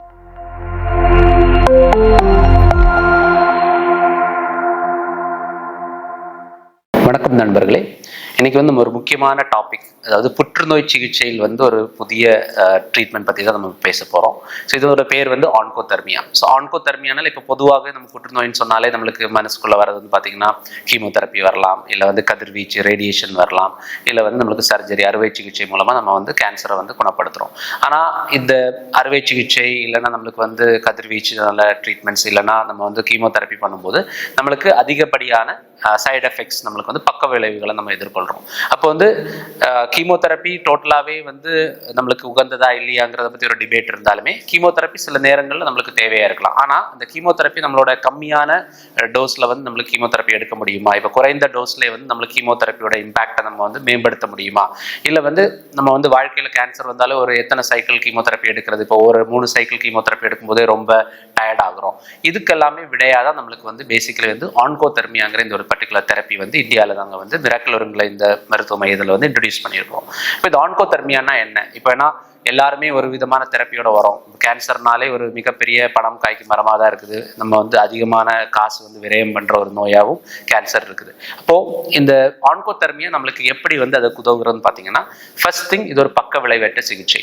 you வணக்கம் நண்பர்களே. இன்னைக்கு வந்து நம்ம ஒரு முக்கியமான டாபிக் அதாவது புற்றுநோய் சிகிச்சையில் வந்து ஒரு புதிய ட்ரீட்மெண்ட் பற்றி தான் நம்ம பேச போகிறோம் ஸோ இதோட பேர் வந்து ஆன்கோதர்மியா ஸோ ஆன்கோதர்மியானால் இப்போ பொதுவாக நம்ம புற்றுநோயின்னு சொன்னாலே நம்மளுக்கு மனசுக்குள்ளே வர்றது வந்து பார்த்தீங்கன்னா கீமோதெரப்பி வரலாம் இல்லை வந்து கதிர்வீச்சு ரேடியேஷன் வரலாம் இல்லை வந்து நம்மளுக்கு சர்ஜரி அறுவை சிகிச்சை மூலமாக நம்ம வந்து கேன்சரை வந்து குணப்படுத்துகிறோம் ஆனால் இந்த அறுவை சிகிச்சை இல்லைன்னா நம்மளுக்கு வந்து கதிர்வீச்சு நல்ல ட்ரீட்மெண்ட்ஸ் இல்லைன்னா நம்ம வந்து கீமோதெரப்பி பண்ணும்போது நம்மளுக்கு அதிகப்படியான சைடு எஃபெக்ட்ஸ் நம்மளுக்கு வந்து பக்க விளைவுகளை நம்ம எதிர்கொள்கிறோம் அப்போ வந்து கீமோதெரப்பி டோட்டலாகவே வந்து நம்மளுக்கு உகந்ததா இல்லையாங்கிறத பற்றி ஒரு டிபேட் இருந்தாலுமே கீமோதெரப்பி சில நேரங்களில் நம்மளுக்கு தேவையாக இருக்கலாம். ஆனால் அந்த கீமோதெரப்பி நம்மளோட கம்மியான டோஸில் வந்து நம்மளுக்கு கீமோதெரப்பி எடுக்க முடியுமா? இப்போ குறைந்த டோஸ்லேயே வந்து நம்மளுக்கு கீமோதெரப்பியோட இம்பாக்டை நம்ம வந்து மேம்படுத்த முடியுமா? இல்லை வந்து நம்ம வந்து வாழ்க்கையில் கேன்சர் வந்தாலும் ஒரு எத்தனை சைக்கிள் கீமோதெரப்பி எடுக்கிறது? இப்போ ஒரு மூணு சைக்கிள் கீமோதெரப்பி எடுக்கும்போதே ரொம்ப டயர்ட் ஆகுறோம். இதுக்கெல்லாமே விடையாக தான் நம்மளுக்கு வந்து பேசிக்கலி வந்து ஆன்கோதெர்மியாங்கிற இந்த ஒரு பர்டிகுலர் தெரப்பி வந்து இந்தியாவில் நாங்கள் வந்து மிராக்கல் இந்த மருத்துவ மையத்தில் வந்து இன்ட்ரடியூஸ் பண்ணியிருக்கோம். இப்போ இந்த ஆன்கோதெர்மியானா என்ன? இப்போ ஏன்னா எல்லாருமே ஒரு விதமான தெரப்பியோட வரும். கேன்சர்னாலே ஒரு மிகப்பெரிய பணம் காய்க்கு மரமாக தான் இருக்குது. நம்ம வந்து அதிகமான காசு வந்து விரயம் பண்ணுற ஒரு நோயாகவும் கேன்சர் இருக்குது. அப்போது இந்த ஆன்கோ தெர்மியா நம்மளுக்கு எப்படி வந்து அதுக்கு உதவுகிறதுன்னு பார்த்தீங்கன்னா ஃபர்ஸ்ட் திங் இது ஒரு பக்க விளைவேற்ற சிகிச்சை.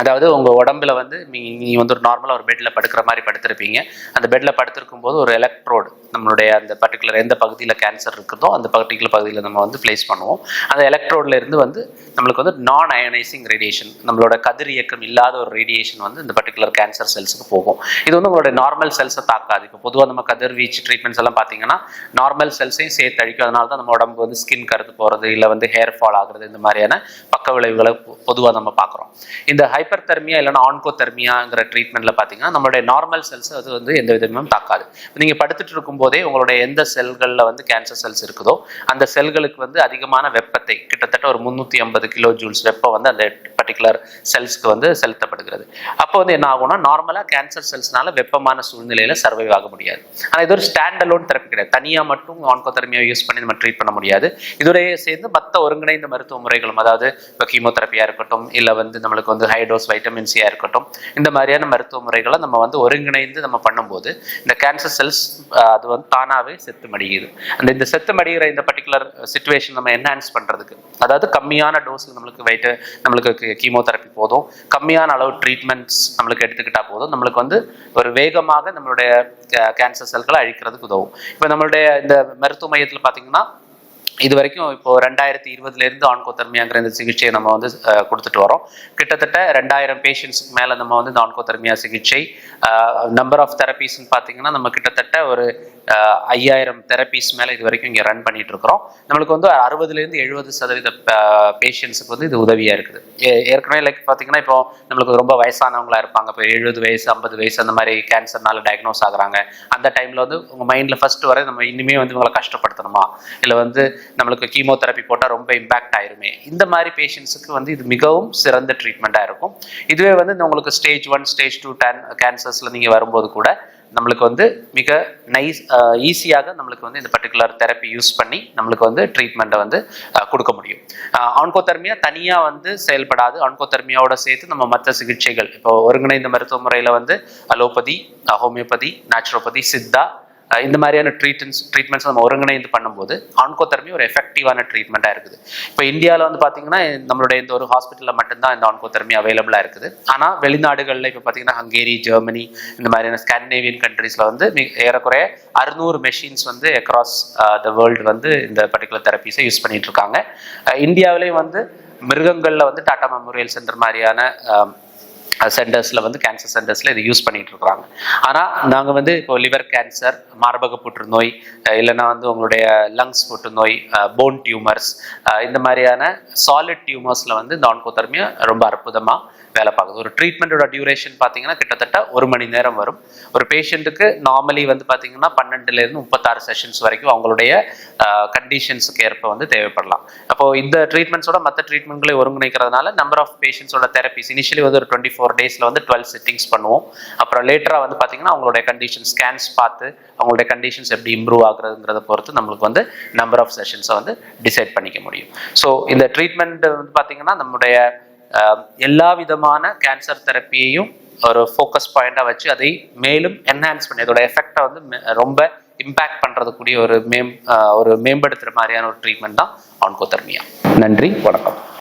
அதாவது உங்கள் உடம்புல வந்து நீங்கள் வந்து ஒரு நார்மலாக ஒரு பெட்டில் படுக்கிற மாதிரி படுத்திருப்பீங்க. அந்த பெட்டில் படுத்திருக்கும் போது ஒரு எலக்ட்ரோடு நம்மளுடைய அந்த பர்டிகுலர் எந்த பகுதியில் கேன்சர் இருக்குதோ அந்த பர்டிகுலர் பகுதியில் நம்ம வந்து பிளேஸ் பண்ணுவோம். அந்த எலக்ட்ரோடில் இருந்து வந்து நம்மளுக்கு வந்து நான் அயனைசிங் ரேடியேஷன் நம்மளோட கதிர் இயக்கம் இல்லாத ஒரு ரேடியேஷன் வந்து இந்த பர்டிகுலர் கேன்சர் செல்ஸுக்கு போகும். இது வந்து நம்மளோட நார்மல் செல்ஸை தாக்காது. இப்போ பொதுவாக நம்ம கதிர்வீச்சு ட்ரீட்மெண்ட்ஸ் எல்லாம் பார்த்தீங்கன்னா நார்மல் செல்ஸையும் சேர்த்து அழிக்கும். அதனால தான் நம்ம உடம்பு வந்து ஸ்கின் கருத்து போகிறது இல்லை வந்து ஹேர் ஃபால் ஆகுறது இந்த மாதிரியான பக்க விளைவுகளை பொதுவாக நம்ம பார்க்குறோம் இந்த ஹை ஹைப்பர் தெர்மியா இல்லைனா ஆன்கோ தெர்மியாங்கிற ட்ரீட்மெண்ட்டில் பார்த்தீங்கன்னா நம்மளுடைய நார்மல் செல்ஸ் அது வந்து எந்த விதமும் தாக்காது. நீங்கள் படுத்துட்டு இருக்கும்போதே உங்களுடைய எந்த செல்களில் வந்து கேன்சர் செல்ஸ் இருக்குதோ அந்த செல்களுக்கு வந்து அதிகமான வெப்பத்தை கிட்டத்தட்ட ஒரு முந்நூற்றி ஐம்பது கிலோ ஜூல்ஸ் வெப்பம் வந்து அந்த பர்டிகுலர் செல்ஸ்க்கு வந்து செலுத்தப்படுகிறது. அப்போ வந்து என்ன ஆகும்னா நார்மலாக கேன்சர் செல்ஸ்னால வெப்பமான சூழ்நிலையில் சர்வைவ் ஆக முடியாது. ஆனால் இது ஒரு ஸ்டாண்ட் அலோன் தெரப்பி கிடையாது. தனியாக மட்டும் ஆன்கோதெர்மியா யூஸ் பண்ணி நம்ம ட்ரீட் பண்ண முடியாது. இதோடய சேர்ந்து மற்ற ஒருங்கிணைந்த மருத்துவ முறைகளும் அதாவது இப்போ கீமோதெரப்பியாக இருக்கட்டும் இல்லை வந்து நம்மளுக்கு வந்து ஹைட் டோஸ் வைட்டமின் சியாக இருக்கட்டும் இந்த மாதிரியான மருத்துவ முறைகளை நம்ம வந்து ஒருங்கிணைந்து நம்ம பண்ணும்போது இந்த கேன்சர் செல்ஸ் அது வந்து தானாகவே செத்து மடியுது அந்த இந்த செத்து மடிகிற இந்த பர்டிகுலர் சுச்சுவேஷன் நம்ம என்ஹான்ஸ் பண்ணுறதுக்கு அதாவது கம்மியான டோஸ் நம்மளுக்கு வைட்ட நம்மளுக்கு கீமோதெரப்பி போதும் கம்மியான அளவு ட்ரீட்மெண்ட்ஸ் நம்மளுக்கு எடுத்துக்கிட்டால் போதும் நம்மளுக்கு வந்து ஒரு வேகமாக நம்மளுடைய கேன்சர் செல்களை அழிக்கிறதுக்கு உதவும். இப்போ நம்மளுடைய இந்த மருத்துவ மையத்தில் பார்த்தீங்கன்னா இது வரைக்கும் இப்போ ரெண்டாயிரத்தி இருபதுல இருந்து ஆன்கோதர்மியாங்கிற இந்த சிகிச்சையை நம்ம வந்து கொடுத்துட்டு வரோம். கிட்டத்தட்ட ரெண்டாயிரம் பேஷண்ட்ஸ்க்கு மேலே நம்ம வந்து இந்த ஆன்கோதர்மியா சிகிச்சை நம்பர் ஆஃப் தெரப்பீஸ்ன்னு பார்த்தீங்கன்னா நம்ம கிட்டத்தட்ட ஒரு ஐயாயிரம் தெரப்பீஸ் மேலே இது வரைக்கும் இங்கே ரன் பண்ணிட்டு இருக்கிறோம் நம்மளுக்கு வந்து அறுபதுலேருந்து எழுபது சதவீத பேஷண்ட்ஸுக்கு வந்து இது உதவியாக இருக்குது. ஏற்கனவே லைக் பார்த்தீங்கன்னா இப்போ நம்மளுக்கு ரொம்ப வயசானவங்களா இருப்பாங்க. இப்போ எழுபது வயசு ஐம்பது வயசு அந்த மாதிரி கேன்சர்னால டயக்னோஸ் ஆகுறாங்க. அந்த டைமில் வந்து உங்கள் மைண்டில் ஃபர்ஸ்ட் வரை நம்ம இனிமே வந்து உங்களை கஷ்டப்படுத்தணுமா? இல்லை வந்து நம்மளுக்கு கீமோதெரப்பி போட்டால் ரொம்ப இம்பாக்ட் ஆயிருமே? இந்த மாதிரி பேஷண்ட்ஸுக்கு வந்து இது மிகவும் சிறந்த ட்ரீட்மெண்ட்டாக இருக்கும். இதுவே வந்து உங்களுக்கு stage one stage two ten கேன்சர்ஸில் நீங்கள் வரும்போது கூட நம்மளுக்கு வந்து மிக நைஸ் ஈஸியாக நம்மளுக்கு வந்து இந்த பர்டிகுலர் தெரப்பி யூஸ் பண்ணி நம்மளுக்கு வந்து ட்ரீட்மெண்ட்டை வந்து கொடுக்க முடியும். ஆன்கோதர்மியா தனியாக வந்து செயல்படாது. ஆன்கோதர்மியாவோட சேர்த்து நம்ம மற்ற சிகிச்சைகள். இப்போ ஒருங்கிணைந்த மருத்துவ முறையில் வந்து அலோபதி ஹோமியோபதி நேச்சுரோபதி சித்தா இந்த மாதிரியான ட்ரீட்மெண்ட்ஸ் ட்ரீட்மெண்ட்ஸ் நம்ம ஒருங்கிணைந்து பண்ணும்போது ஆன்கோதெரமி ஒரு எஃபெக்டிவான ட்ரீட்மெண்ட்டாக இருக்குது. இப்போ இந்தியாவில் வந்து பார்த்தீங்கன்னா நம்மளுடைய இந்த ஒரு ஹாஸ்பிட்டலில் மட்டும்தான் இந்த ஆன்கோதெரமி அவைலபிளாக இருக்குது. ஆனால் வெளிநாடுகளில் இப்போ பார்த்தீங்கன்னா ஹங்கேரி ஜெர்மனி இந்த மாதிரியான ஸ்காண்டினேவியன் கண்ட்ரீஸில் வந்து ஏறக்குறைய அறுநூறு மெஷின்ஸ் வந்து அக்ராஸ் த வேர்ல்டு வந்து இந்த பர்டிகுலர் தெரப்பீஸை யூஸ் பண்ணிட்டு இருக்காங்க. இந்தியாவிலேயும் வந்து மிருகங்களில் வந்து டாடா மெமோரியல் சென்டர் மாதிரியான சென்டர்ஸில் வந்து கேன்சர் சென்டர்ஸில் இதை யூஸ் பண்ணிகிட்டு இருக்கிறாங்க ஆனால் நாங்கள் வந்து இப்போ லிவர் கேன்சர் மார்பக புற்றுநோய் இல்லைன்னா வந்து உங்களுடைய லங்ஸ் புற்றுநோய் போன் டியூமர்ஸ் இந்த மாதிரியான சாலிட் டியூமர்ஸில் வந்து இந்த ஆன்கோதர்மியா ரொம்ப அற்புதமாக வேலை பார்க்குது. ஒரு ட்ரீட்மெண்ட்டோட டியூரேஷன் பார்த்தீங்கன்னா கிட்டத்தட்ட ஒரு மணி நேரம் வரும். ஒரு பேஷண்ட்டுக்கு நார்மலி வந்து பார்த்தீங்கன்னா பன்னெண்டுலேருந்து முப்பத்தாறு செஷன்ஸ் வரைக்கும் அவங்களுடைய கண்டிஷன்ஸுக்கு ஏற்ப வந்து தேவைப்படலாம். அப்போ இந்த ட்ரீட்மெண்ட்ஸோட மற்ற ட்ரீட்மெண்ட்களை ஒருங்கிணைக்கிறதுனால நம்பர் ஆஃப் பேஷண்ட்ஸோட தெரப்பிஸ் இனிஷியலி வந்து ஒரு டுவெண்ட்டி ஃபோர் டேஸில் வந்து டுவெல் செட்டிங்ஸ் பண்ணுவோம். அப்புறம் லேட்டராக வந்து பார்த்தீங்கன்னா அவங்களுடைய கண்டிஷன் ஸ்கேன்ஸ் பார்த்து அவங்களுடைய கண்டிஷன்ஸ் எப்படி இம்ப்ரூவ் ஆகுறதுங்கிறத பொறுத்து நம்மளுக்கு வந்து நம்பர் ஆஃப் செஷன்ஸை வந்து டிசைட் பண்ணிக்க முடியும். ஸோ இந்த ட்ரீட்மெண்ட் வந்து பார்த்தீங்கன்னா நம்முடைய எல்லா விதமான கேன்சர் தெரப்பியையும் ஒரு ஃபோக்கஸ் பாயிண்டாக வச்சு அதை மேலும் என்ஹான்ஸ் பண்ணி அதோட எஃபெக்டை வந்து ரொம்ப இம்பேக்ட் பண்ணுறதுக்கூடிய ஒரு மேம் ஆஹ் ஒரு மேம்படுத்துகிற மாதிரியான ஒரு ட்ரீட்மெண்ட் தான் ஆன்கோதர்மியா நன்றி வணக்கம்.